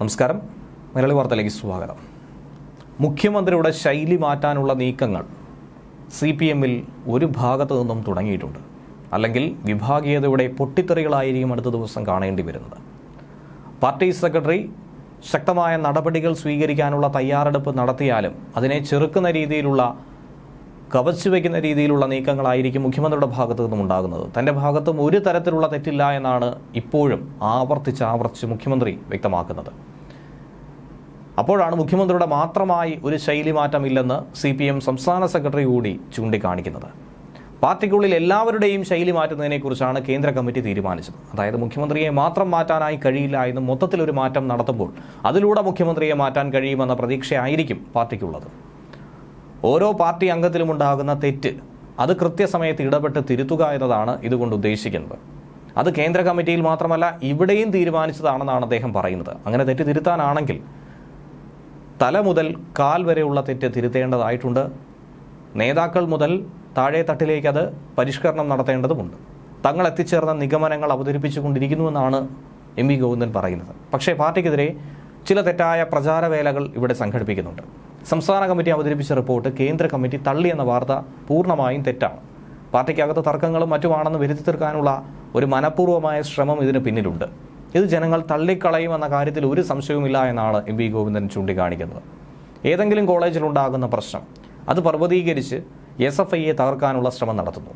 നമസ്കാരം. മലയാളി വാർത്തയിലേക്ക് സ്വാഗതം. മുഖ്യമന്ത്രിയുടെ ശൈലി മാറ്റാനുള്ള നീക്കങ്ങൾ സി പി എമ്മിൽ ഒരു ഭാഗത്തു നിന്നും തുടങ്ങിയിട്ടുണ്ട്. അല്ലെങ്കിൽ വിഭാഗീയതയുടെ പൊട്ടിത്തെറികളായിരിക്കും അടുത്ത ദിവസം കാണേണ്ടി വരുന്നത്. പാർട്ടി സെക്രട്ടറി ശക്തമായ നടപടികൾ സ്വീകരിക്കാനുള്ള തയ്യാറെടുപ്പ് നടത്തിയാലും അതിനെ ചെറുക്കുന്ന രീതിയിലുള്ള കവച്ചു വയ്ക്കുന്ന രീതിയിലുള്ള നീക്കങ്ങളായിരിക്കും മുഖ്യമന്ത്രിയുടെ ഭാഗത്തു നിന്നും ഉണ്ടാകുന്നത്. തന്റെ ഭാഗത്തും ഒരു തരത്തിലുള്ള തെറ്റില്ല എന്നാണ് ഇപ്പോഴും ആവർത്തിച്ച് ആവർത്തിച്ച് മുഖ്യമന്ത്രി വ്യക്തമാക്കുന്നത്. അപ്പോഴാണ് മുഖ്യമന്ത്രിയുടെ മാത്രമായി ഒരു ശൈലി മാറ്റമില്ലെന്ന് സി പി എം സംസ്ഥാന സെക്രട്ടറി കൂടി ചൂണ്ടിക്കാണിക്കുന്നത്. പാർട്ടിക്കുള്ളിൽ എല്ലാവരുടെയും ശൈലി മാറ്റുന്നതിനെക്കുറിച്ചാണ് കേന്ദ്ര കമ്മിറ്റി തീരുമാനിച്ചത്. അതായത് മുഖ്യമന്ത്രിയെ മാത്രം മാറ്റാനായി കഴിയില്ല എന്ന് മൊത്തത്തിലൊരു മാറ്റം നടത്തുമ്പോൾ അതിലൂടെ മുഖ്യമന്ത്രിയെ മാറ്റാൻ കഴിയുമെന്ന പ്രതീക്ഷയായിരിക്കും പാർട്ടിക്കുള്ളത്. ഓരോ പാർട്ടി അംഗത്തിലും ഉണ്ടാകുന്ന തെറ്റ് അത് കൃത്യസമയത്ത് ഇടപെട്ട് തിരുത്തുക എന്നതാണ് ഇതുകൊണ്ട് ഉദ്ദേശിക്കുന്നത്. അത് കേന്ദ്ര കമ്മിറ്റിയിൽ മാത്രമല്ല ഇവിടെയും തീരുമാനിച്ചതാണെന്നാണ് അദ്ദേഹം പറയുന്നത്. അങ്ങനെ തെറ്റ് തിരുത്താനാണെങ്കിൽ തല മുതൽ കാൽ വരെയുള്ള തെറ്റ് തിരുത്തേണ്ടതായിട്ടുണ്ട്. നേതാക്കൾ മുതൽ താഴെ തട്ടിലേക്ക് അത് പരിഷ്കരണം നടത്തേണ്ടതുമുണ്ട്. തങ്ങൾ എത്തിച്ചേർന്ന നിഗമനങ്ങൾ അവതരിപ്പിച്ചുകൊണ്ടിരിക്കുന്നുവെന്നാണ് എം വി ഗോവിന്ദൻ പറയുന്നത്. പക്ഷേ പാർട്ടിക്കെതിരെ ചില തെറ്റായ പ്രചാരവേലകൾ ഇവിടെ സംഘടിപ്പിക്കുന്നുണ്ട്. സംസ്ഥാന കമ്മിറ്റി അവതരിപ്പിച്ച റിപ്പോർട്ട് കേന്ദ്ര കമ്മിറ്റി തള്ളിയെന്ന വാർത്ത പൂർണമായും തെറ്റാണ്. പാർട്ടിക്കകത്ത് തർക്കങ്ങളും മറ്റുമാണെന്ന് വരുത്തി തീർക്കാനുള്ള ഒരു മനഃപൂർവമായ ശ്രമം ഇതിന് പിന്നിലുണ്ട്. ഇത് ജനങ്ങൾ തള്ളിക്കളയുമെന്ന കാര്യത്തിൽ ഒരു സംശയവുമില്ല എന്നാണ് എം വി ഗോവിന്ദൻ ചൂണ്ടിക്കാണിക്കുന്നത്. ഏതെങ്കിലും കോളേജിലുണ്ടാകുന്ന പ്രശ്നം അത് പർവതീകരിച്ച് എസ് എഫ് ഐയെ തകർക്കാനുള്ള ശ്രമം നടത്തുന്നു.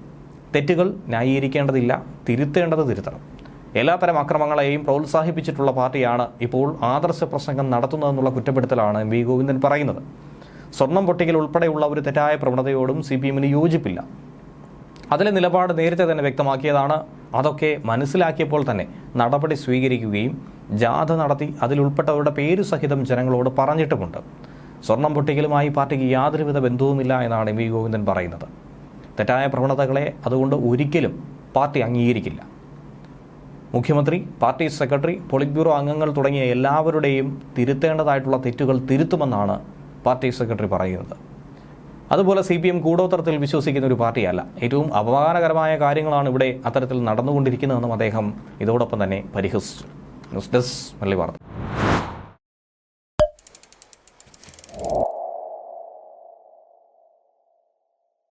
തെറ്റുകൾ ന്യായീകരിക്കേണ്ടതില്ല തിരുത്തേണ്ടത് തിരുത്തണം. എല്ലാത്തരം അക്രമങ്ങളെയും പ്രോത്സാഹിപ്പിച്ചിട്ടുള്ള പാർട്ടിയാണ് ഇപ്പോൾ ആദർശ പ്രസംഗം നടത്തുന്നതെന്നുള്ള കുറ്റപ്പെടുത്തലാണ് എം വി ഗോവിന്ദൻ പറയുന്നത്. സ്വർണം പൊട്ടിക്കൽ ഉൾപ്പെടെയുള്ള ഒരു തെറ്റായ പ്രവണതയോടും സി പി എമ്മിന് യോജിപ്പില്ല. അതിലെ നിലപാട് നേരത്തെ തന്നെ വ്യക്തമാക്കിയതാണ്. അതൊക്കെ മനസ്സിലാക്കിയപ്പോൾ തന്നെ നടപടി സ്വീകരിക്കുകയും ജാഥ നടത്തി അതിലുൾപ്പെട്ടവരുടെ പേരു സഹിതം ജനങ്ങളോട് പറഞ്ഞിട്ടുമുണ്ട്. സ്വർണം പൊട്ടിക്കലുമായി പാർട്ടിക്ക് യാതൊരുവിധ ബന്ധവുമില്ല എന്നാണ് എം വി ഗോവിന്ദൻ പറയുന്നത്. തെറ്റായ പ്രവണതകളെ അതുകൊണ്ട് ഒരിക്കലും പാർട്ടി അംഗീകരിക്കില്ല. മുഖ്യമന്ത്രി പാർട്ടി സെക്രട്ടറി പോളിറ്റ് ബ്യൂറോ അംഗങ്ങൾ തുടങ്ങിയ എല്ലാവരുടെയും തിരുത്തേണ്ടതായിട്ടുള്ള തെറ്റുകൾ തിരുത്തുമെന്നാണ് പാർട്ടി സെക്രട്ടറി പറയുന്നത്. അതുപോലെ സി പി എം കൂടോത്രത്തിൽ വിശ്വസിക്കുന്ന ഒരു പാർട്ടിയല്ല. ഏറ്റവും അപമാനകരമായ കാര്യങ്ങളാണ് ഇവിടെ അത്തരത്തിൽ നടന്നുകൊണ്ടിരിക്കുന്നതെന്നും അദ്ദേഹം ഇതോടൊപ്പം തന്നെ പരിഹസിച്ചു. ന്യൂസ് ഡെസ്ക് മല്ലി വാർത്ത.